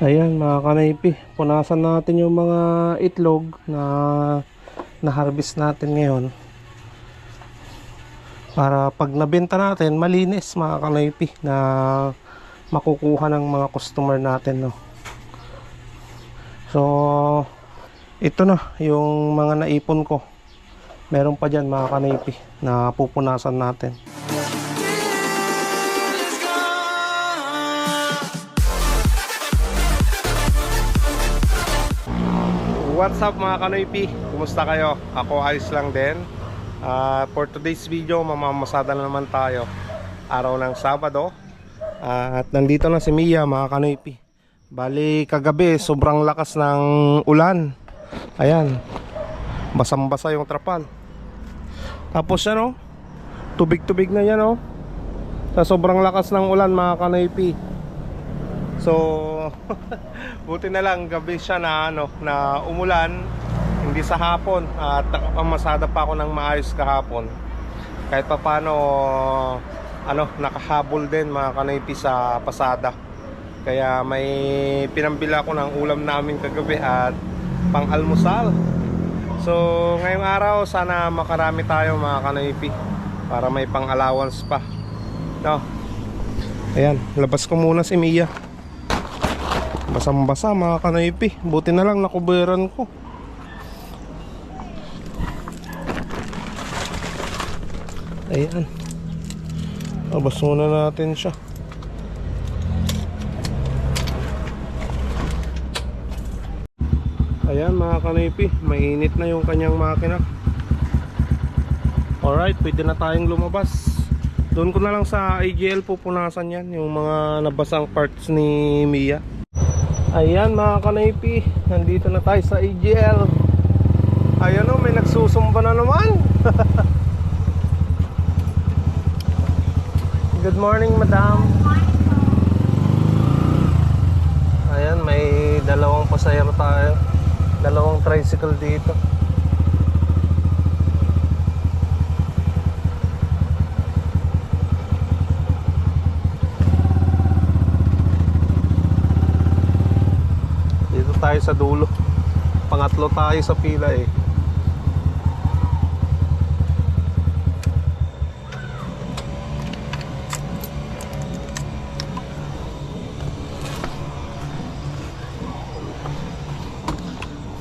Ayan mga kanaypi, punasan natin yung mga itlog na na-harvest natin ngayon. Para pag nabenta natin, malinis mga kanaypi na makukuha ng mga customer natin. No? So, ito na yung mga naipon ko. Meron pa dyan mga kanaypi na pupunasan natin. What's up mga kanoypi? Kumusta kayo? Ako ayos lang din. Ah, for today's video, mamamasada na naman tayo. Araw ng Sabado. Ah, at nandito na si Mia mga kanoypi. Bali kagabi, sobrang lakas ng ulan. Ayan. Basang-basa yung trapal. Tapos ano? Tubig-tubig na yan oh. Sa sobrang lakas ng ulan mga kanoypi. So, buti na lang gabi siya na ano na umulan hindi sa hapon at nakapamasada pa ako ng maayos kahapon. Kahit pa paano ano nakahabol din mga kanaypi sa pasada. Kaya may pinambila ko ng ulam namin kagabi at pang-almusal. So, ngayong araw sana makarami tayo mga kanaypi para may pang-allowance pa. No. Ayan, labas ko muna si Mia. Basang-basa mga kanaypi. Buti na lang nakuberan ko. Ayan. Abas muna natin siya. Ayan mga kanaypi. Mainit na yung kanyang makina. Alright, pwede na tayong lumabas. Doon ko na lang sa AGL pupunasan yan. Yung mga nabasang parts ni Mia. Ayan mga kanaypi, nandito na tayo sa AGL. Ayan o, may nagsusumba na naman. Good morning, madam. Ayan, may dalawang pasahero tayo. Dalawang tricycle dito. Tayo sa dulo. Pangatlo tayo sa pila eh.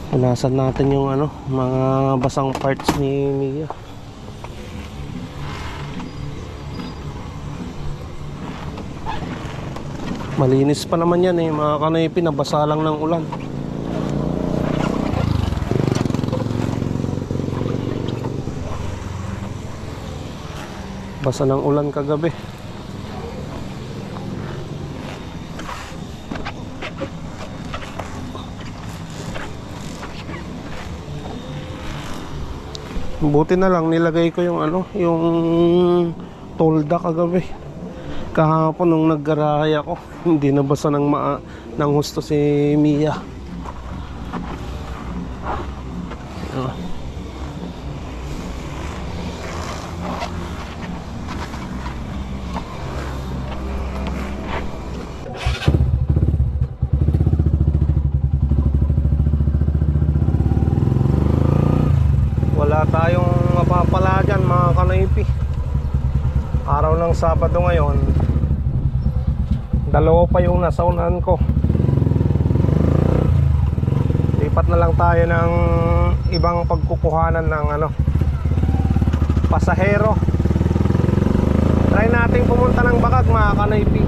Punasan natin yung ano, mga basang parts ni Mia. Malinis pa naman yan eh, mga kanaypi, nabasa lang ng ulan. Basa ng ulan kagabi. Buti na lang nilagay ko yung ano, yung tolda kagabi. Kahapon nung naggarahay ako, hindi nabasa ng ma ng husto si Mia. Ah. Wala tayong mapapala dyan mga kanaypi Araw ng Sabado ngayon Dalawa pa yung nasaunan ko. Lipat na lang tayo ng ibang pagkukuhanan ng ano Pasahero. Try nating pumunta ng Bakag mga kanaypi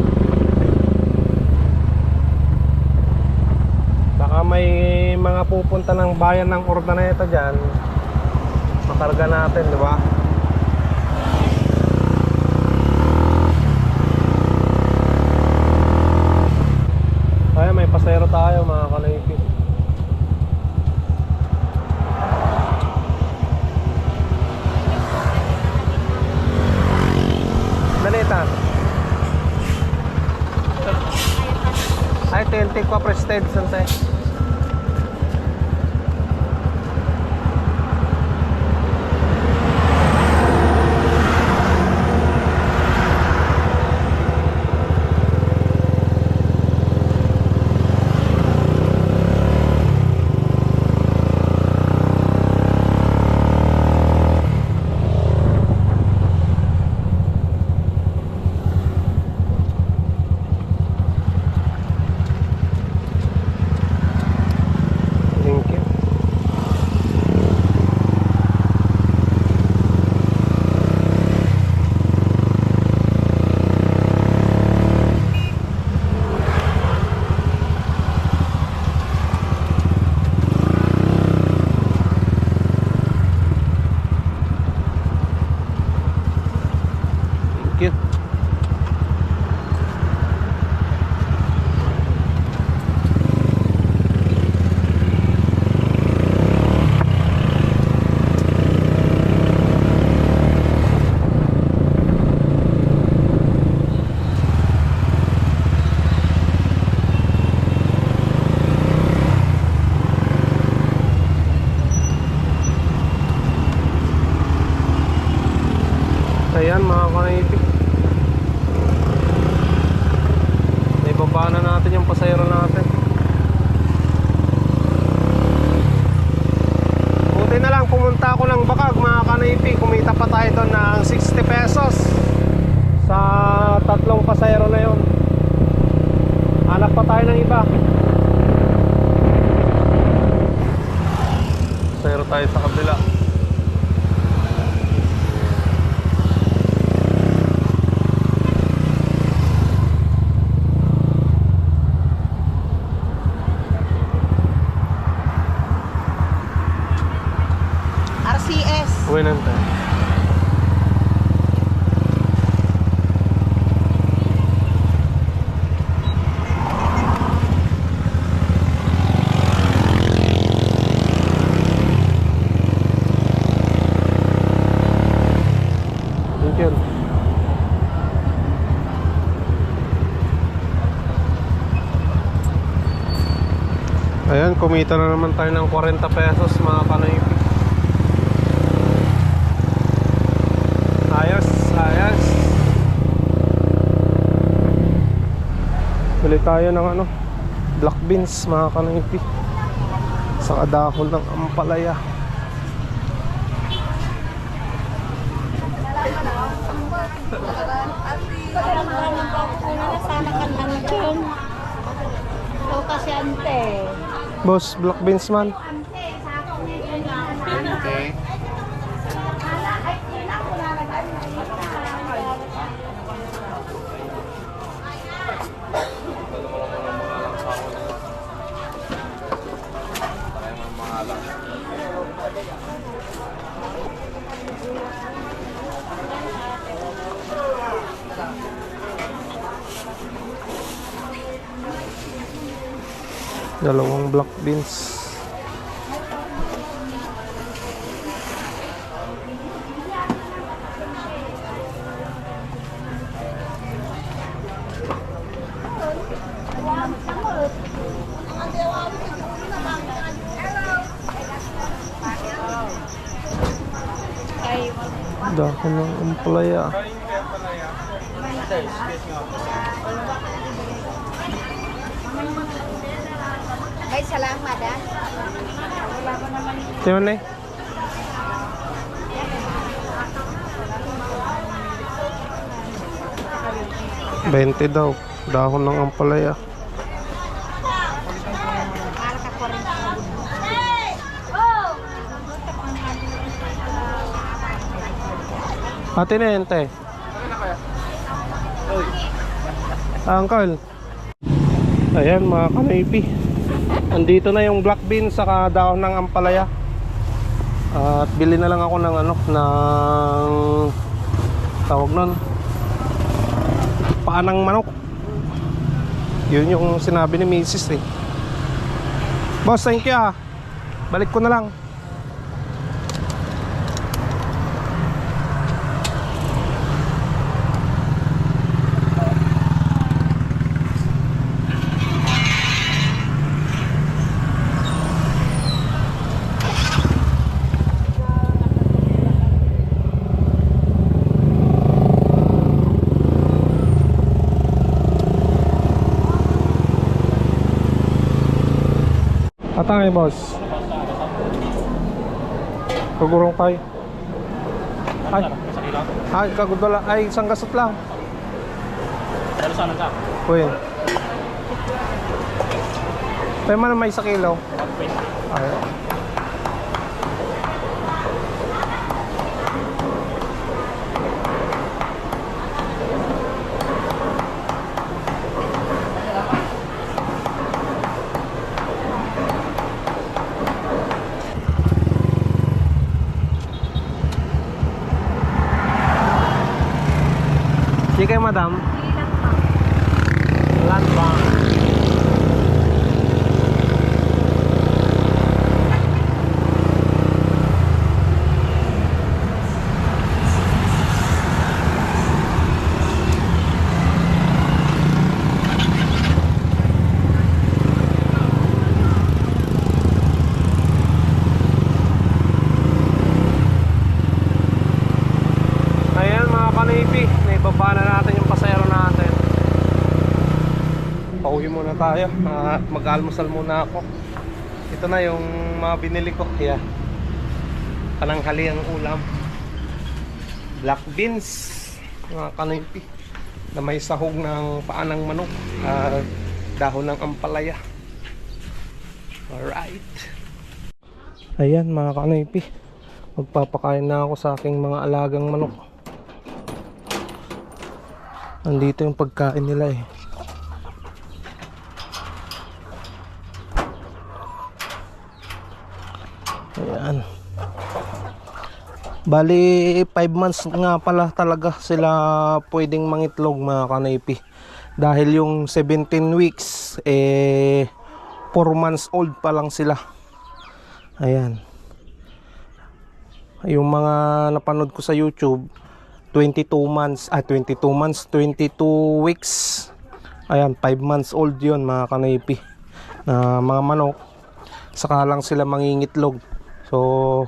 Baka may mga pupunta ng bayan ng Urdaneta dyan. Makarga natin, di ba? Kaya may pasero tayo mga kanaypi. Danita. Ay, TNT ko kumita na naman tayo ng 40 pesos mga kanoipi. Ayos, ayos. Bili tayo ng ano, black beans mga kanoipi. Sa dahon ng ampalaya. Kasi ante. Boss, black beans man. Dalawang black beans. Dahon ng ampalaya. Ay salamat ah. Sino na eh? Bente daw. Dahon ng ampalaya. Ko rin. Ate na yun, te. Ah, Uncle. Ayan mga kanaypi. Andito na yung black bean saka dahon ng ampalaya. At bili na lang ako ng ano, ng tawag nun. Paanang manok. Yun yung sinabi ni Mrs. eh. Boss, thank you ah. Balik ko na lang. Atay, boss. Kagurong tayo. Ay, ay, kagudala. Ay, isang gasot lang. Pero saan ka? Uy. Tayo man may isa kilo. Ay. Sige kayo, madam. Land Bank. Ayan mga kanipi, naibaba na natin yung pasayro tayo at mag-almusal muna ako. Ito na yung mga binili ko. Kaya pananghali ang ulam. Black beans, mga kanipi na may sahog ng paa ng manok at dahon ng ampalaya. Alright. Ayan mga kanipi. Magpapakain na ako sa aking mga alagang manok. Andito yung pagkain nila eh. Bali 5 months nga pala talaga sila pwedeng mangitlog mga kanaypi. Dahil yung 17 weeks eh 4 months old pa lang sila. Ayan. Yung mga napanood ko sa YouTube 22 months, ah 22 months, 22 weeks. Ayan, 5 months old yun mga kanaypi. Na mga manok. Saka lang sila mangingitlog. So,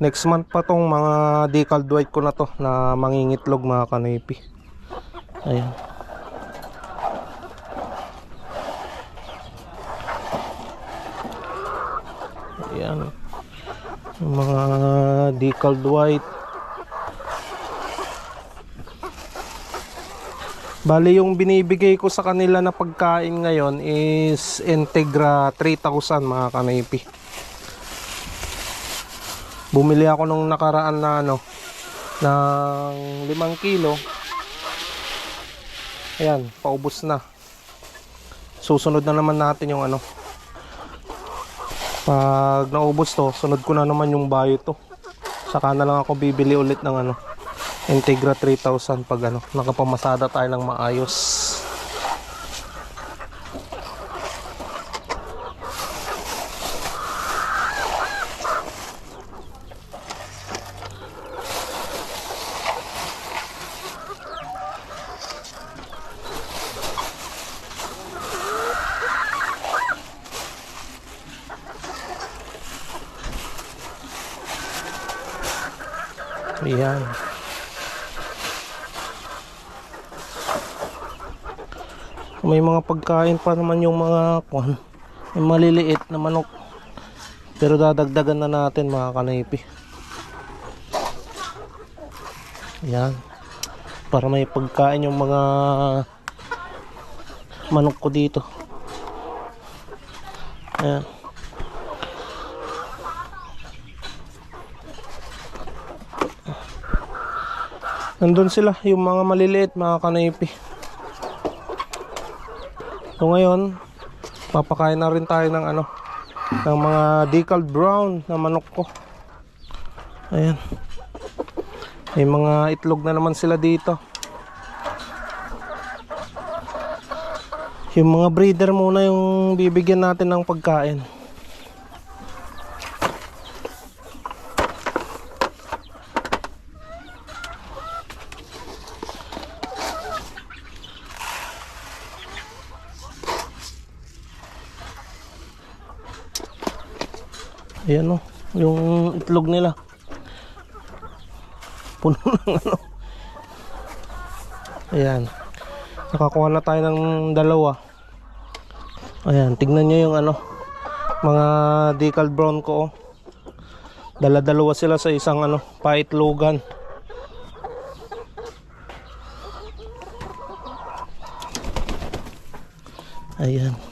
next month pa tong mga decaled white ko na to na mangingitlog mga kanaypi. Ayan. Ayan. Mga decaled white. Bali yung binibigay ko sa kanila na pagkain ngayon is Integra 3000 mga kanaypi. Bumili ako nung nakaraan na ano ng 5 kilo. Ayan, paubos na. Susunod na naman natin yung ano. Pag naubos to, sunod ko na naman yung bayo to. Saka na lang ako bibili ulit ng ano. Integra 3000 pag ano, nakapamasada tayo ng maayos. Ayan. May mga pagkain pa naman yung mga kwan, yung maliliit na manok. Pero dadagdagan na natin mga kanaypi. Ayan. Para may pagkain yung mga manok ko dito. Ayan. Nandun sila, yung mga maliliit, mga kanaypi. So ngayon, papakain na rin tayo ng ano, ng mga decaled brown na manok ko. Ayan. May mga itlog na naman sila dito. Yung mga breeder muna yung bibigyan natin ng pagkain. Ayan o, yung itlog nila. Puno ng ano. Ayan. Nakakuha na tayo ng dalawa. Ayan, tignan nyo yung ano, mga decal brown ko. oh. Dala-dalawa sila sa isang ano, paitlogan. Ayan. Ayan,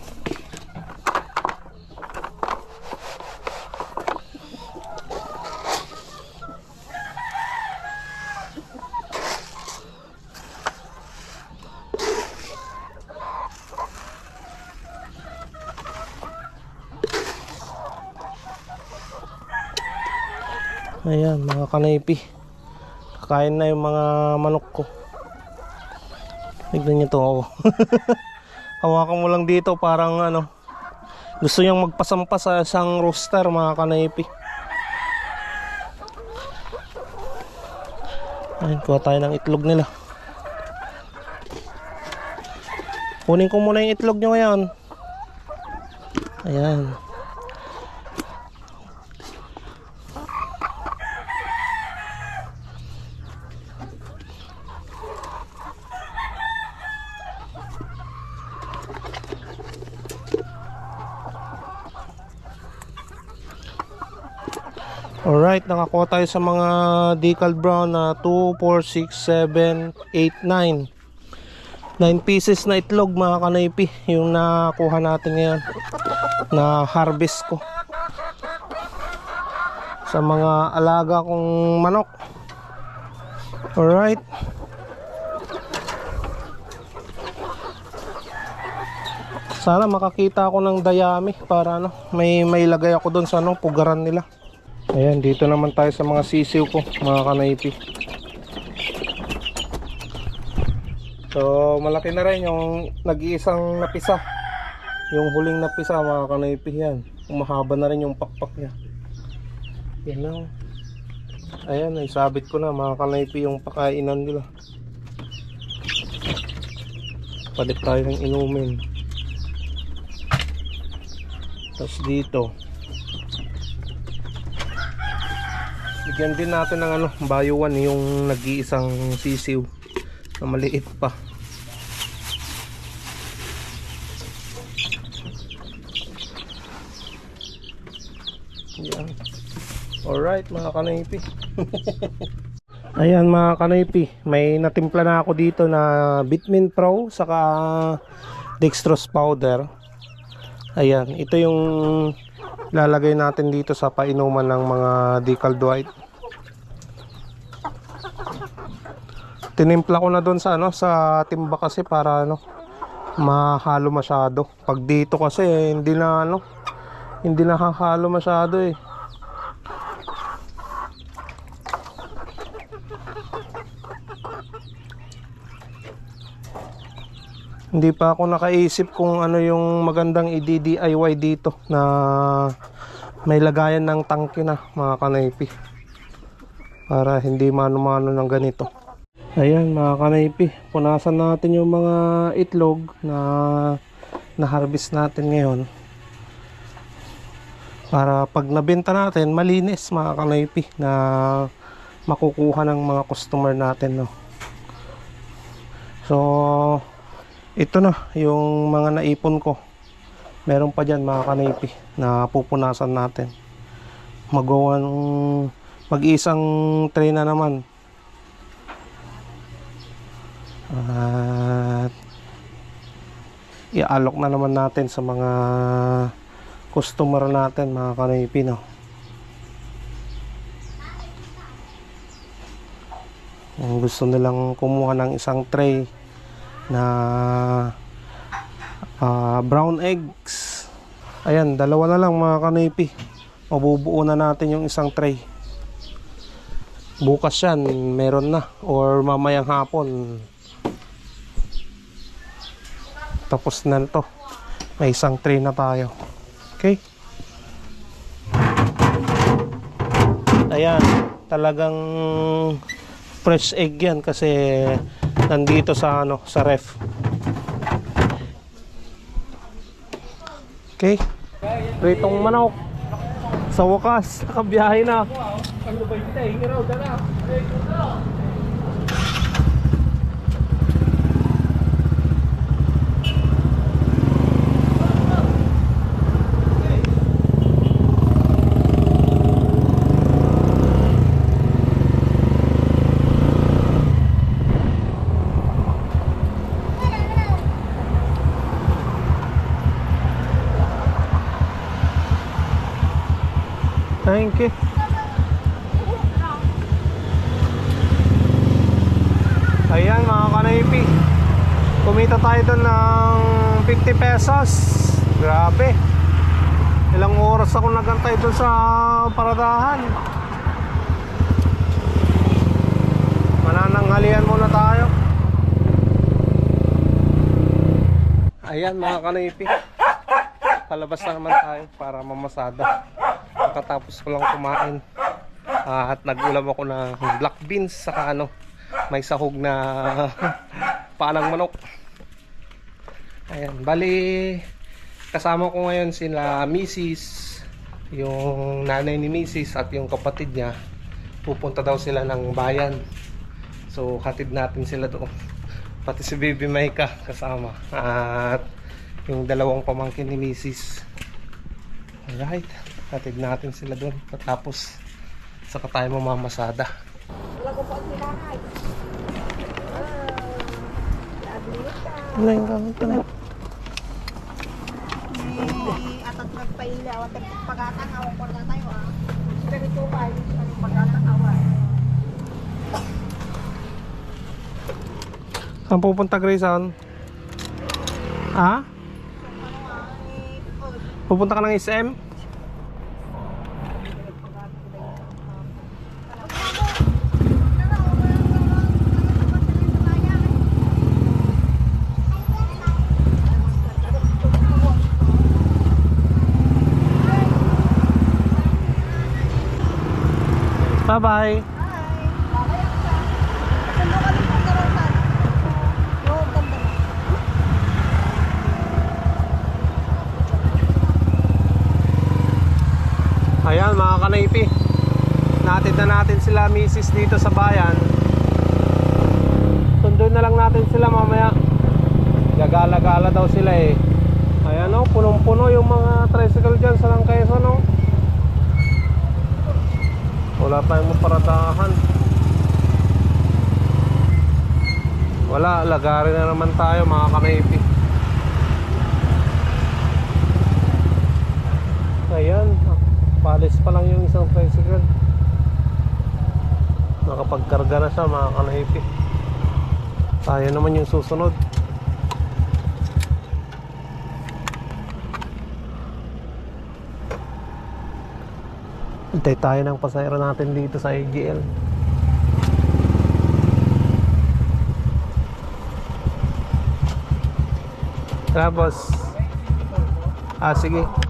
mga kanaypi. Kakain na yung mga manok ko. Tignan nyo to ako. Hawakan mo lang dito parang ano. Gusto niyang magpasampa sa isang rooster mga kanaypi. Ayan, kuha tayo ng itlog nila. Kunin ko muna yung itlog nyo ngayon. Ayan. Alright, nakakuha tayo sa mga decal brown na 2, 4, 6, 7, 8, 9 9 pieces na itlog mga kanaypi yung nakuha natin ngayon na harvest ko. Sa mga alaga kong manok. Alright. Sana makakita ako ng dayami para ano may may lagay ako doon sa ano pugaran nila ayan dito naman tayo sa mga sisiw ko mga kanaypi. So malaki na rin yung nag-iisang napisa. Yung huling napisa mga kanaypi yan. Umahaba na rin yung pakpak niya. Yan lang. Ayan naisabit ko na mga kanaypi yung pakainan nila. Palit tayo ng inumin. Tapos dito bigyan din natin ng ano bayuan yung nag-iisang sisiw na maliit pa. Yan alright mga kanaypi. Ayan mga kanaypi. May natimpla na ako dito na Bitmin Pro saka dextrose powder. Ayan, ito yung lalagay natin dito sa painuman ng mga decal Dwight. Tinimpla ko na doon sa ano sa timba kasi para ano mahalo masyado. Pag dito kasi hindi na ano hindi nakahalo masyado eh. Hindi pa ako nakaisip kung ano yung magandang i-DIY dito na may lagayan ng tangke na mga kanaypi. Para hindi mano-mano ng ganito. Ayan mga kanaypi, punasan natin yung mga itlog na na-harvest natin ngayon. Para pag nabenta natin, malinis mga kanaypi na makukuha ng mga customer natin. No? So, ito na yung mga naipon ko. Meron pa dyan mga kanaypi na pupunasan natin. Magawa ng mag-isang tray na naman. At ialok na naman natin sa mga customer natin mga kanaypi no? Gusto nilang kumuha ng isang tray na ah, brown eggs. Ayan dalawa na lang mga kanipi. Mabubuo na natin yung isang tray. Bukas yan meron na. Or mamayang hapon. Tapos na to. May isang tray na tayo. Okay? Ayan talagang fresh egg yan kasi nandito sa ano sa ref. Okay. Pritong manok. Sa wakas nakabiyahe na. Thank you ayan mga kanaypi. Kumita tayo doon ng 50 pesos. Grabe. Ilang oras ako nagantay doon sa paradahan. Manananghalian muna tayo. Ayan mga kanaypi. Palabas na naman tayo para mamasada Kakatapos ko lang kumain Ah, at nagulam ako ng black beans saka ano may sahog na panang manok ayan bali kasama ko ngayon sila Mrs. yung nanay ni Mrs. at yung kapatid niya pupunta daw sila ng bayan so hatid natin sila doon pati si baby Maika kasama at yung dalawang pamangkin ni Mrs. alright hatid natin sila doon tapos Saka tayo mamamasada. Wala yung gamit ko na. atat nagpaila awan tag pagkatang awan ko na tayo ah. Pero ito pa ay pagkatang awan. Saan pupunta Grayson? Ha? Pupunta ka ng SM? Bye-bye. Sundo ka rin po karosan. Oo, ganda na. Ayan mga kanaypi. Natid na natin sila misis dito sa bayan. Sunduin na lang natin sila mamaya. Gagala-gala daw sila eh. Ayan o, punong-puno yung mga tricycle dyan sa Langkaesa no Wala tayong maparadahan Wala, lagarin na naman tayo mga kanaypi Ayan, palis pa lang yung isang tricycle. Nakapagkarga na siya mga kanahipi. Tayo naman yung susunod. Hintay tayo ng pasayro natin dito sa AGL. Tapos, ah sige.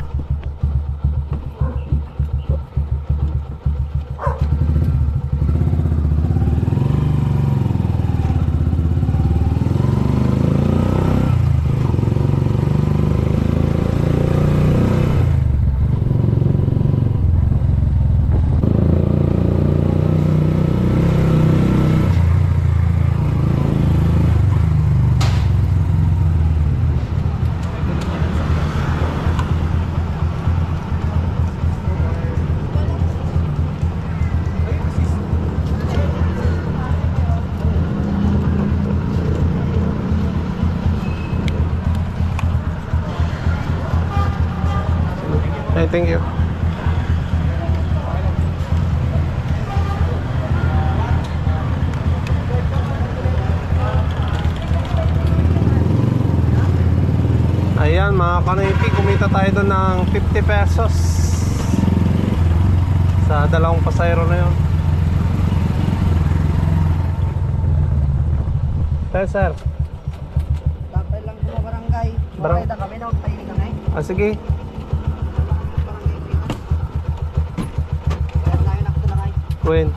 Thank you. Ayan mga kanipi, kumita tayo doon ng 50 pesos sa dalawang pasayro na yun. Tayo sir, Dapat lang sa barangay. Barang- Barangay kami daw tayo lang ay. ah, sige. Queen.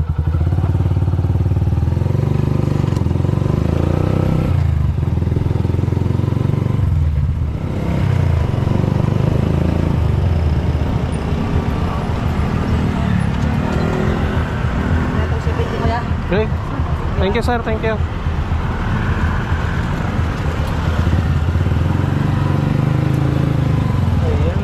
Okay. Thank you sir, thank you. Ayan.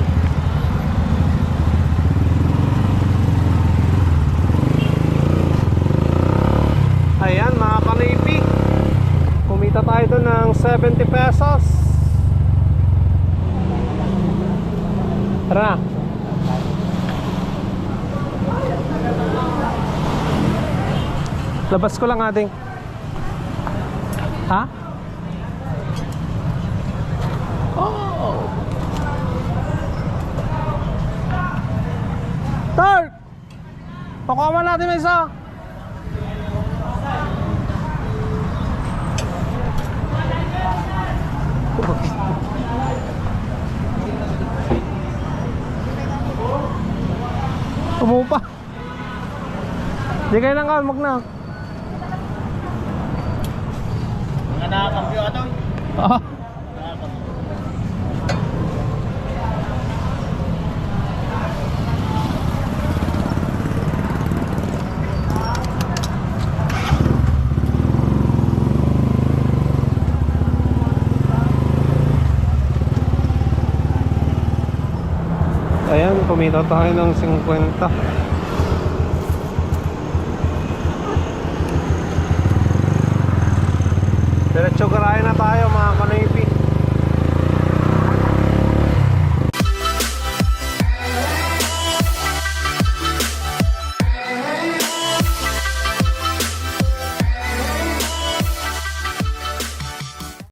Ayan mga kanipi. Kumita tayo doon ng 70 pesos. Tara na. Labas ko lang ating. Ha? Oh. Third! Pakuha natin may isa. Umupa. Di kayo lang kalmag na. Mga nakakampyo ka to. Ah. Ayan, kumita tayo ng 50. Garahe na tayo mga kanoypi.